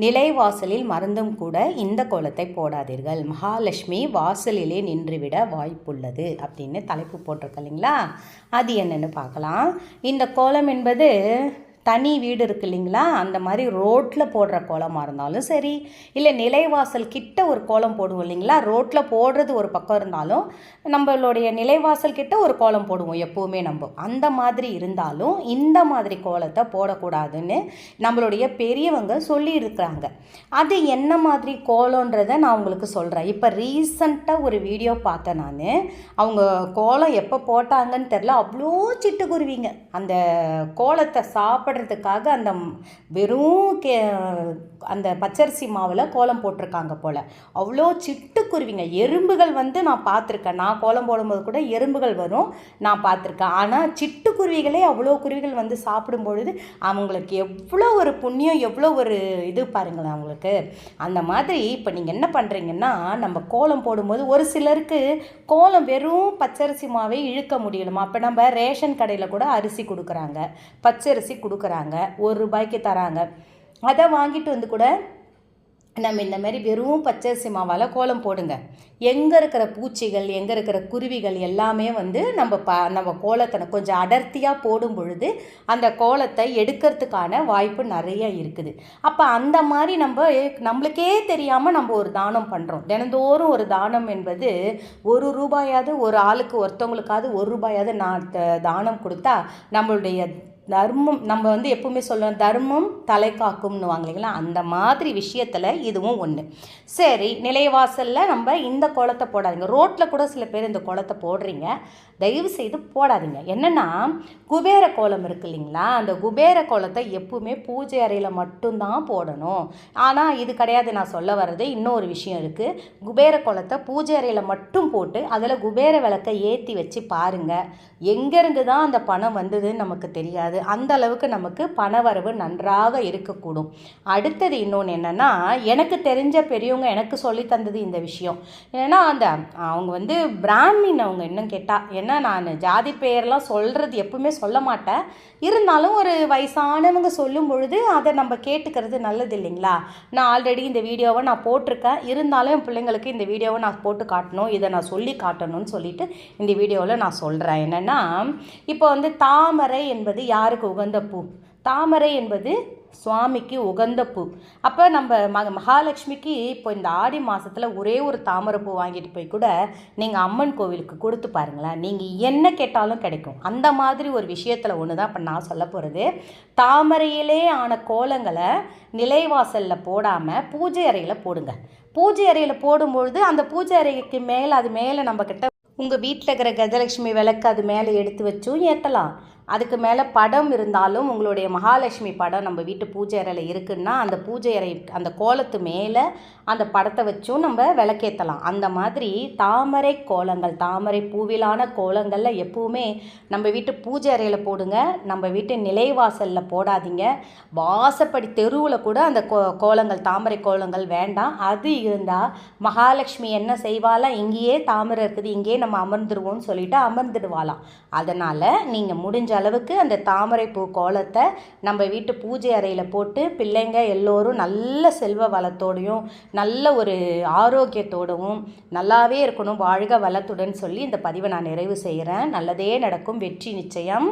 நிலைவாசலில் மருந்தும் கூட இந்த கோலத்தை போடாதீர்கள். மகாலட்சுமி வாசலிலே நின்றுவிட வாய்ப்புள்ளது அப்படின்னு தலைப்பு போட்டிருக்கு இல்லைங்களா? அது என்னென்னு பார்க்கலாம். இந்த கோலம் என்பது தனி வீடு இருக்கு இல்லைங்களா? அந்த மாதிரி ரோட்டில் போடுற கோலமாக இருந்தாலும் சரி இல்லை நிலைவாசல் கிட்ட ஒரு கோலம் போடுவோம் இல்லைங்களா? ரோட்டில் போடுறது ஒரு பக்கம் இருந்தாலும் நம்மளுடைய நிலைவாசல் கிட்ட ஒரு கோலம் போடுவோம் எப்போவுமே நம்ம. அந்த மாதிரி இருந்தாலும் இந்த மாதிரி கோலத்தை போடக்கூடாதுன்னு நம்மளுடைய பெரியவங்க சொல்லியிருக்கிறாங்க. அது என்ன மாதிரி கோலன்றதை நான் உங்களுக்கு சொல்கிறேன் இப்போ ரீசண்டாக ஒரு வீடியோ பார்த்தேன் நான். அவங்க கோலம் எப்போ போட்டாங்கன்னு தெரில அவ்வளோ சிட்டுக்குருவிங்க. அந்த கோலத்தை சாப்பிட சாப்பிட்றதுக்காக அந்த வெறும் கே அந்த பச்சரிசி மாவில் கோலம் போட்டிருக்காங்க போல். அவ்வளோ சிட்டுக்குருவிங்க. எறும்புகள் வந்து நான் பார்த்துருக்கேன். நான் கோலம் போடும்போது கூட எறும்புகள் வரும் நான் பார்த்துருக்கேன். ஆனால் சிட்டுக்குருவிகளே அவ்வளோ குருவிகள் வந்து சாப்பிடும் பொழுது அவங்களுக்கு எவ்வளோ ஒரு புண்ணியம் எவ்வளோ ஒரு இது பாருங்களேன் அவங்களுக்கு. அந்த மாதிரி இப்போ நீங்கள் என்ன பண்ணுறீங்கன்னா நம்ம கோலம் போடும்போது ஒரு சிலருக்கு கோலம் வெறும் பச்சரிசி மாவை இழுக்க முடியலுமா? அப்போ நம்ம ரேஷன் கடையில் கூட அரிசி கொடுக்குறாங்க. பச்சரிசி கொடுக்குறாங்க. ஒரு ரூபாய்க்கு தராங்க. அதை வாங்கிட்டு வந்து கூட நம்ம இந்த மாதிரி வெறும் பச்சரிசி மாவால் கோலம் போடுங்க. எங்கே இருக்கிற பூச்சிகள் எங்கே இருக்கிற குருவிகள் எல்லாமே வந்து நம்ம ப நம்ம கோலத்தை கொஞ்சம் அடர்த்தியாக போடும் பொழுது அந்த கோலத்தை எடுக்கிறதுக்கான வாய்ப்பு நிறைய இருக்குது. அப்போ அந்த மாதிரி நம்ம நம்மளுக்கே தெரியாமல் நம்ம ஒரு தானம் பண்ணுறோம் தினந்தோறும் ஒரு தானம் என்பது ஒரு ரூபாயாவது ஒரு ஆளுக்கு ஒருத்தவங்களுக்காவது ஒரு ரூபாயாவது நான் த- தானம் கொடுத்தா நம்மளுடைய தர்மம் நம்ம வந்து எப்பவுமே சொல்லுவோம் தர்மம் தலை காக்கும்னு வாங்க இல்லைங்களா? அந்த மாதிரி விஷயத்தில் இதுவும் ஒன்று சரி நிலைவாசலில் நம்ம இந்த குளத்தை போடாதீங்க. ரோட்டில் கூட சில பேர் இந்த குளத்தை போடுறீங்க. தயவு செய்து போடாதீங்க. என்னென்னா குபேர கோலம் இருக்கு இல்லைங்களா? அந்த குபேர கோலத்தை எப்பவுமே பூஜை அறையில் மட்டும்தான் போடணும். ஆனால் இது கிடையாது. நான் சொல்ல வர்றது இன்னொரு விஷயம் இருக்குது குபேர கோலத்தை பூஜை அறையில் மட்டும் போட்டு அதில் குபேர விளக்கை ஏற்றி வச்சு பாருங்கள் எங்கேருந்து தான் அந்த பணம் வந்ததுன்னு நமக்கு தெரியாது. அந்த அளவுக்கு நமக்கு பணவரவு நன்றாக இருக்கக்கூடும். அடுத்தது இன்னொன்று என்னென்னா எனக்கு தெரிஞ்ச பெரியவங்க எனக்கு சொல்லி தந்தது இந்த விஷயம். ஏன்னா அந்த அவங்க வந்து பிராமின் அவங்க இன்னும் கேட்டால் ஏன்னா நான்? ஜாதி பெயர்லாம் சொல்கிறது எப்பவுமே சொல்ல மாட்டேன். இருந்தாலும் ஒரு வயசானவங்க சொல்லும் பொழுது அதை நம்ம கேட்டுக்கிறது நல்லது இல்லைங்களா? நான் ஆல்ரெடி இந்த வீடியோவை நான் போட்டிருக்கேன். இருந்தாலும் என் பிள்ளைங்களுக்கு இந்த வீடியோவை நான் போட்டு காட்டணும் இதை நான் சொல்லி காட்டணும்னு சொல்லிட்டு இந்த வீடியோவில் நான் சொல்கிறேன் என்னென்னா இப்போ வந்து தாமரை என்பது யாருக்கு உகந்த பூ? தாமரை என்பது சுவாமிக்கு உகந்த பூ. அப்போ நம்ம மக மகாலட்சுமிக்கு இப்போ இந்த ஆடி மாதத்தில் ஒரே ஒரு தாமரை பூ வாங்கிட்டு போய் கூட நீங்கள் அம்மன் கோவிலுக்கு கொடுத்து பாருங்களேன். நீங்கள் என்ன கேட்டாலும் கிடைக்கும். அந்த மாதிரி ஒரு விஷயத்தில் ஒன்று தான் இப்போ நான் சொல்ல போகிறது தாமரையிலே ஆன கோலங்களை நிலைவாசலில் போடாமல் பூஜை அறையில் போடுங்க. பூஜை அறையில் போடும்பொழுது அந்த பூஜை அறைக்கு மேலே அது மேலே நம்மக்கிட்ட உங்கள் வீட்டில் இருக்கிற கஜலட்சுமி விளக்கு அது மேலே எடுத்து வச்சும் ஏற்றலாம் அதுக்கு மேலே படம் இருந்தாலும் உங்களுடைய மகாலட்சுமி படம் நம்ம வீட்டு பூஜை அறையில் இருக்குன்னா அந்த பூஜை அறை அந்த கோலத்து மேலே அந்த படத்தை வச்சும் நம்ம விளக்கேற்றலாம் அந்த மாதிரி தாமரை கோலங்கள் தாமரை பூவிலான கோலங்களில் எப்பவுமே நம்ம வீட்டு பூஜை அறையில் போடுங்க. நம்ம வீட்டு நிலைவாசலில் போடாதீங்க. வாசப்படி தெருவில் கூட அந்த கோ கோலங்கள் தாமரை கோலங்கள் வேண்டாம். அது இருந்தால் மகாலட்சுமி என்ன செய்வாளா? இங்கேயே தாமரை இருக்குது இங்கேயே நம்ம அமர்ந்துருவோம்னு சொல்லிட்டு அமர்ந்துடுவாளாம். அதனால் நீங்கள் முடிஞ்ச அளவுக்கு அந்த தாமரை பூ கோலத்தை நம்ம வீட்டு பூஜை அறையில் போட்டு பிள்ளைங்க எல்லோரும் நல்ல செல்வ வளத்தோடையும் நல்ல ஒரு ஆரோக்கியத்தோடவும் நல்லாவே இருக்கணும் வாழ்க வளத்துடன் சொல்லி இந்த பதிவை நான் நிறைவு செய்கிறேன். நல்லதே நடக்கும். வெற்றி நிச்சயம்.